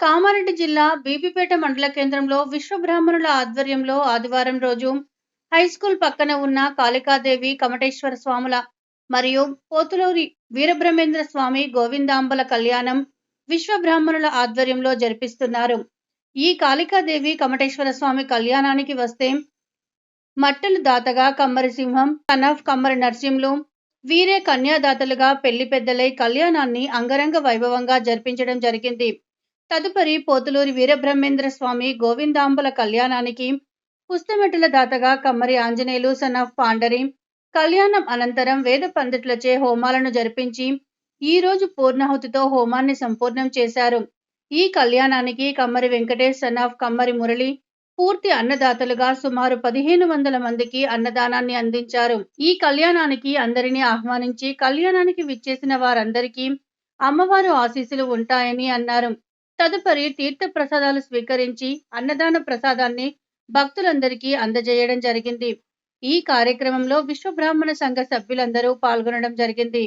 కామారెడ్డి జిల్లా బీబీపేట మండల కేంద్రంలో విశ్వబ్రాహ్మణుల ఆధ్వర్యంలో ఆదివారం రోజు హైస్కూల్ పక్కన ఉన్న కాళికాదేవి కమటేశ్వర స్వాముల మరియు పోతులూరి వీరబ్రహ్మేంద్ర స్వామి గోవిందాంబల కళ్యాణం విశ్వబ్రాహ్మణుల ఆధ్వర్యంలో జరిపిస్తున్నారు. ఈ కాళికాదేవి కమటేశ్వర స్వామి కళ్యాణానికి వస్తే మట్టలు దాతగా కమ్మరి సింహం కనఫ్ కమ్మరి నరసింహులు వీరే కన్యాదాతలుగా పెళ్ళి పెద్దలై కళ్యాణాన్ని అంగరంగ వైభవంగా జరిపించడం జరిగింది. తదుపరి పోతులూరి వీరబ్రహ్మేంద్ర స్వామి గోవిందాంబుల కళ్యాణానికి పుస్తమెటుల దాతగా కమ్మరి ఆంజనేయులు సన్ ఆఫ్ పాండరి. కళ్యాణం అనంతరం వేద పండితులచే హోమాలను జరిపించి ఈ రోజు పూర్ణాహుతితో హోమాన్ని సంపూర్ణం చేశారు. ఈ కళ్యాణానికి కమ్మరి వెంకటేష్ ఆఫ్ కమ్మరి మురళి పూర్తి అన్నదాతలుగా సుమారు పదిహేను వందల మందికి అన్నదానాన్ని అందించారు. ఈ కళ్యాణానికి అందరినీ ఆహ్వానించి కళ్యాణానికి విచ్చేసిన వారందరికీ అమ్మవారు ఆశీస్సులు ఉంటాయని అన్నారు. తదుపరి తీర్థ ప్రసాదాలు స్వీకరించి అన్నదాన ప్రసాదాన్ని భక్తులందరికీ అందజేయడం జరిగింది. ఈ కార్యక్రమంలో విశ్వ బ్రాహ్మణ సంఘ సభ్యులందరూ పాల్గొనడం జరిగింది.